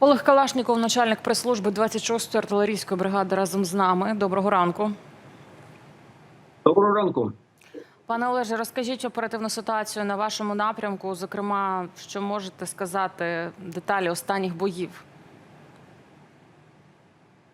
Олег Калашніков, начальник прес-служби 26-ї артилерійської бригади, разом з нами. Доброго ранку. Доброго ранку. Пане Олеже, розкажіть оперативну ситуацію на вашому напрямку. Зокрема, що можете сказати деталі останніх боїв?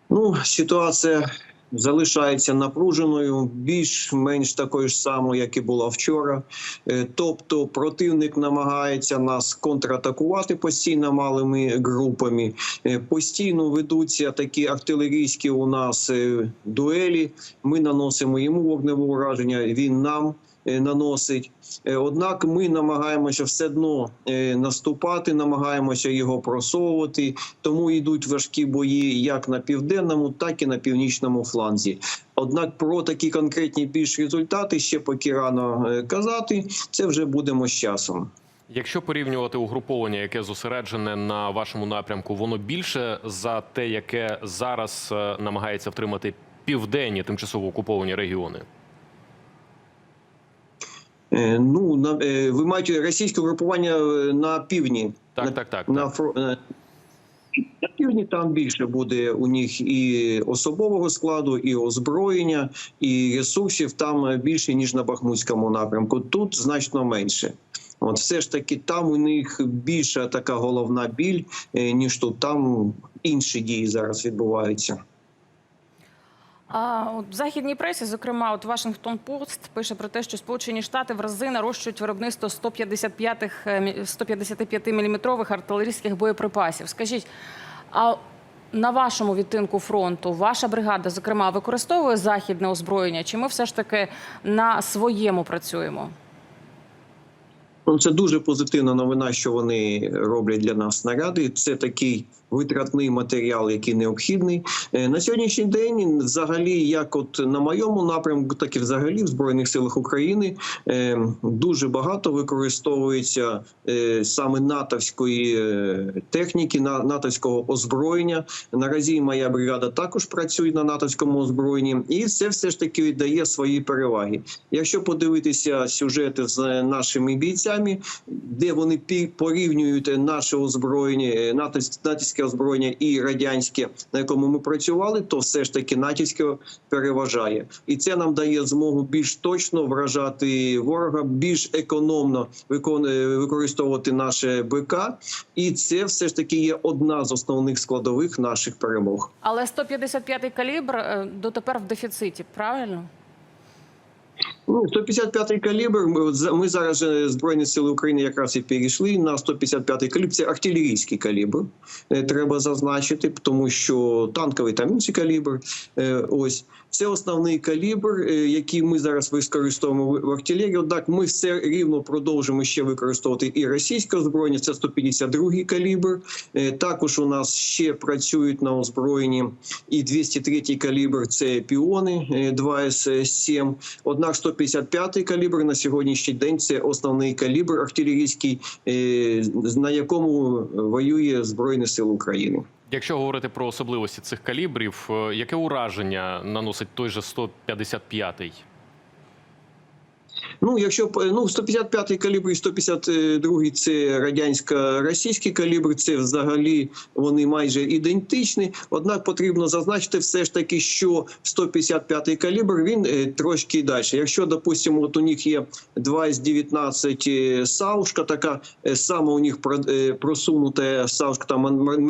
Ну, ситуація залишається напруженою, більш-менш такою ж самою, як і була вчора. Е, Тобто, противник намагається нас контратакувати постійно малими групами. Е, Постійно ведуться такі артилерійські у нас е, дуелі. Ми наносимо йому вогневе ураження. Він нам. Е, Наносить, Е, однак ми намагаємося все одно е, наступати, намагаємося його просовувати. Тому йдуть важкі бої як на південному, так і на північному фланзі. Однак про такі конкретні більш результати ще поки рано казати. Це вже будемо з часом. Якщо порівнювати угруповання, яке зосереджене на вашому напрямку, воно більше за те, яке зараз намагається втримати південні тимчасово окуповані регіони. Е, Ну на е, ви маєте російське групування е, на півдні. Так, на, так, так. на, так. на півдні там більше буде у них і особового складу, і озброєння, і ресурсів там більше ніж на Бахмутському напрямку. Тут значно менше. От все ж таки, там у них більша така головна біль, ніж тут. Там інші дії зараз відбуваються. А от в західній пресі, зокрема, от Вашингтон Пост пише про те, що Сполучені Штати в рази нарощують виробництво 155 155 міліметрових артилерійських боєприпасів. Скажіть, а на вашому відтинку фронту ваша бригада, зокрема, використовує західне озброєння? Чи ми все ж таки на своєму працюємо? Ну, це дуже позитивна новина, що вони роблять для нас снаряди. Це такий витратний матеріал, який необхідний Е, на сьогоднішній день. Взагалі, як от на моєму напрямку, так і взагалі в збройних силах України е, дуже багато використовується е, саме натовської техніки, на натовського озброєння. Наразі моя бригада також працює на натовському озброєнні, і це все ж таки дає свої переваги. Якщо подивитися сюжети з нашими бійцями, де вони порівнюють наше озброєння, е, натовсь- натівське озброєння і радянське, на якому ми працювали, то все ж таки натівське переважає, і це нам дає змогу більш точно вражати ворога, більш економно е, використовувати наше БК, і це все ж таки є одна з основних складових наших перемог. Але 155-й калібр е, дотепер в дефіциті, правильно? Ну, 155-й калібр. Ми, ми зараз збройні сили України якраз і перейшли на 155-й калібр. Це артилерійський калібр. е, Треба зазначити, тому що танковий там інший калібр. Е, Ось це основний калібр, е, який ми зараз використовуємо в артилерії. Однак ми все рівно продовжимо ще використовувати і російське озброєння. Це 152-й калібр. Е, Також у нас ще працюють на озброєнні і 203-й калібр. Це піони е, 2С7. Однак 155-й калібр на сьогоднішній день це основний калібр артилерійський, е, на якому воює Збройні Сили України. Якщо говорити про особливості цих калібрів, е, яке ураження наносить той же 155-й? Ну, якщо ну 155-й калібр і 152-й – це радянсько-російський калібр. Це взагалі вони майже ідентичні. Однак потрібно зазначити все ж таки, що 155-й калібр він е, трошки далі. Якщо, допустимо, от у них є 2С-19 Саушка, така е, саме у них про- е, просунута Саушка, там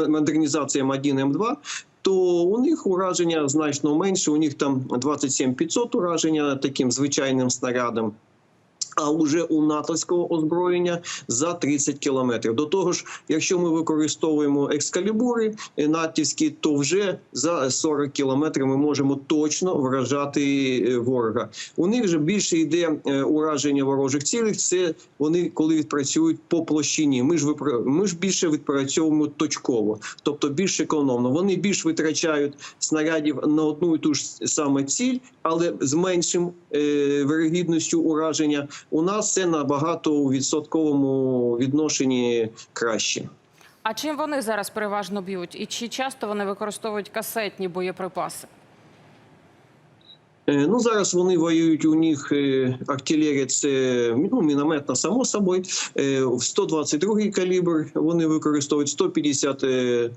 модернізація М1 М2, то у них ураження значно менше. У них там 27 500 ураження таким звичайним снарядом. А уже у натовського озброєння за 30 кілометрів. До того ж, якщо ми використовуємо екскалібури е, натівські, то вже за 40 кілометрів ми можемо точно вражати е, ворога. У них вже більше йде е, ураження ворожих цілих. Це вони коли відпрацюють по площині. Ми ж ми ж більше відпрацьовуємо точково, тобто більш економно. Вони більш витрачають снарядів на одну і ту ж саме ціль, але з меншим е, вирогідністю ураження. У нас це набагато у відсотковому відношенні краще. А чим вони зараз переважно б'ють? І чи часто вони використовують касетні боєприпаси? Е, Ну зараз вони воюють. У них е, артилерія це ну, мінометна, само собою. Е, В 122 калібр вони використовують 150 е, е,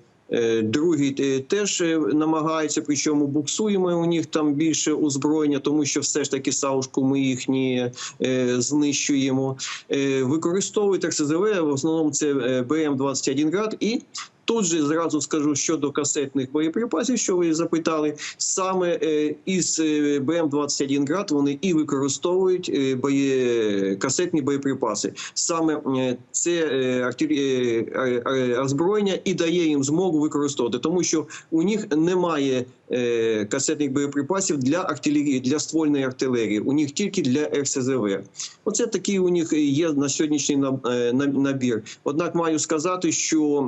Другий е, теж е, намагається, причому буксуємо у них там більше озброєння, тому що все ж таки саушку ми їхні е, знищуємо. Е, використовують РСЗВ, в основному це е, БМ-21 град і. Тут же зразу скажу щодо касетних боєприпасів, що ви запитали. Саме е, із е, БМ-21 град вони і використовують боє... касетні боєприпаси. Саме е, це е, е, е, озброєння і дає їм змогу використовувати, тому що у них немає е, касетних боєприпасів для артилерії, для ствольної артилерії. У них тільки для РСЗВ. Оце такий у них є на сьогоднішній е, на- набір. Однак маю сказати, що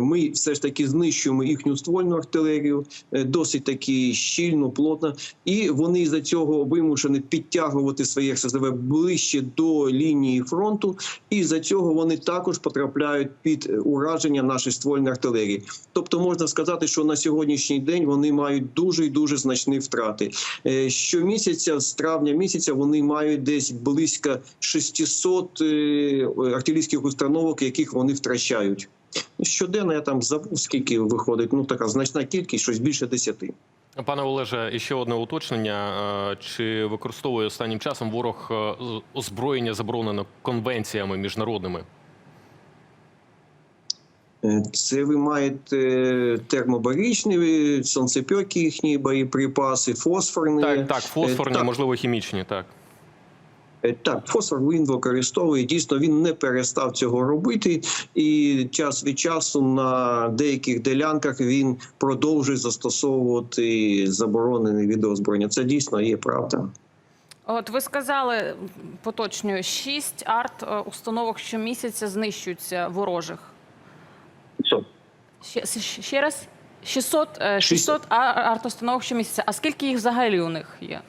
ми все ж таки знищуємо їхню ствольну артилерію е, досить таки щільно, плотно, і вони за цього вимушені підтягувати своє РСЗВ ближче до лінії фронту, і за цього вони також потрапляють під ураження нашої ствольної артилерії. Тобто можна сказати, що на сьогоднішній день вони мають дуже і дуже значні втрати. Е, Щомісяця, з травня місяця, вони мають десь близько 600 е, артилерійських установок, яких вони втрачають. Щоденно я там забув, скільки виходить. Ну така значна кількість, щось більше 10. Пане Олеже, ще одне уточнення: Е, чи використовує останнім часом ворог озброєння заборонено конвенціями міжнародними? Е, Це ви маєте термобаричні, е, сонцепьокі їхні боєприпаси, фосфорні. Так, так, фосфорні, так. можливо, хімічні. Так. Е, Так, фосфор він використовує. Дійсно, він не перестав цього робити, і час від часу на деяких ділянках він продовжує застосовувати заборонене відеозброєння. Це дійсно є правда. От ви сказали, поточнюю, шість арт е, установок щомісяця знищуються ворожих. Що? Ще, ще- ще раз? 600, е, 600 а- арт-установок щомісяця. А скільки їх взагалі у них є?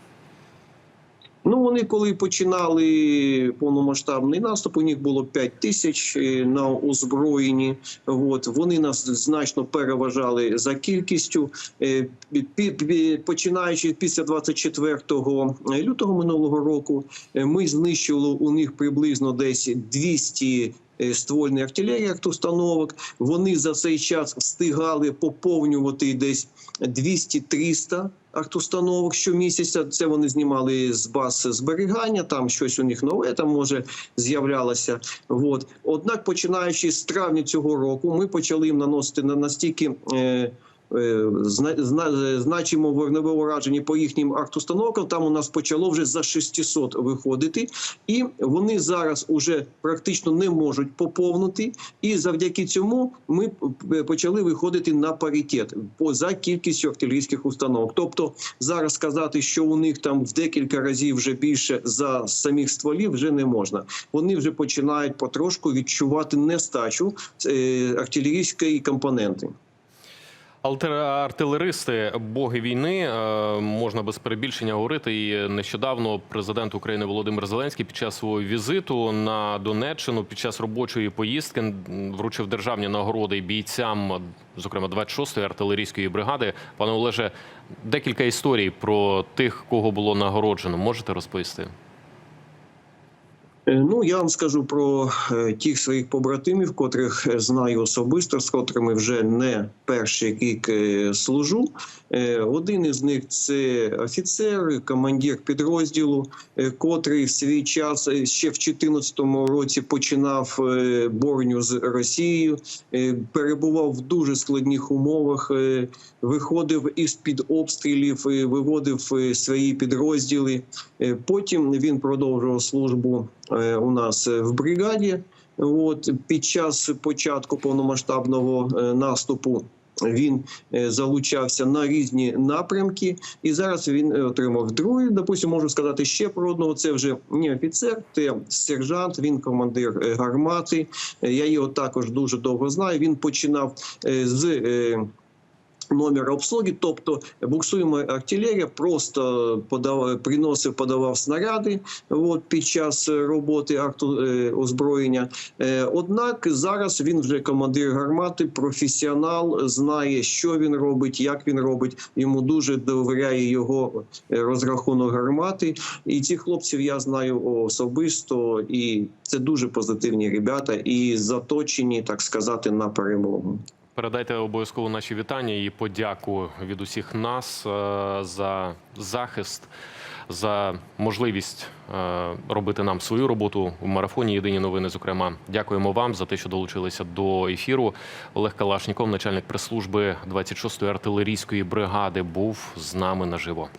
Ну, вони коли починали повномасштабний наступ, у них було 5 тисяч е, на озброєнні. От вони нас значно переважали за кількістю. Е, Починаючи після 24 лютого минулого року, е, ми знищили у них приблизно десь 200 е, ствольної артилерії установок. Вони за цей час встигали поповнювати десь 200-300 артустановок щомісяця. Це вони знімали з баз зберігання. Там щось у них нове там може з'являлося. От однак, починаючи з травня цього року, ми почали їм наносити на настільки. Е, значимо вогневе ураження по їхнім артустановкам. Там у нас почало вже за 600 виходити, і вони зараз уже практично не можуть поповнити. І завдяки цьому ми почали виходити на паритет за кількістю артилерійських установок. Тобто зараз сказати, що у них там в декілька разів вже більше за самих стволів, вже не можна. Вони вже починають потрошку відчувати нестачу е, артилерійської компоненти. Артилеристи, боги війни, е, можна без перебільшення говорити. І нещодавно президент України Володимир Зеленський під час свого візиту на Донеччину під час робочої поїздки вручив державні нагороди бійцям, зокрема 26-ї артилерійської бригади. Пане Олеже, декілька історій про тих, кого було нагороджено. Можете розповісти? Е, Ну, я вам скажу про е, тих своїх побратимів, котрих е, знаю особисто, з котрими вже не перший рік служу. Один із них це офіцер, командир підрозділу, котрий в свій час ще в 2014 році починав борню з Росією, перебував в дуже складних умовах, виходив із під обстрілів, виводив свої підрозділи. Потім він продовжував службу у нас е, в бригаді. От під час початку повномасштабного е, наступу він е, залучався на різні напрямки, і зараз він е, отримав другий. Допустимо, можу сказати ще про одного. Це вже не офіцер, це сержант. Він командир е, гармати. Е, Я його також дуже довго знаю. Він починав е, з. Е, Номер обслуги, тобто буксуємо артилерія, просто подав, приносив, подавав снаряди от, під час роботи арту е, озброєння. Е, однак зараз він вже командир гармати, професіонал, знає, що він робить, як він робить. Йому дуже довіряє його е, розрахунок гармати. І цих хлопців я знаю особисто, і це дуже позитивні ребята, і заточені, так сказати, на перемогу. Передайте обов'язково наші вітання і подяку від усіх нас е, за захист, за можливість е, робити нам свою роботу в марафоні. Єдині новини. Зокрема, дякуємо вам за те, що долучилися до ефіру. Олег Калашніков, начальник прес-служби 26-ї артилерійської бригади, був з нами наживо.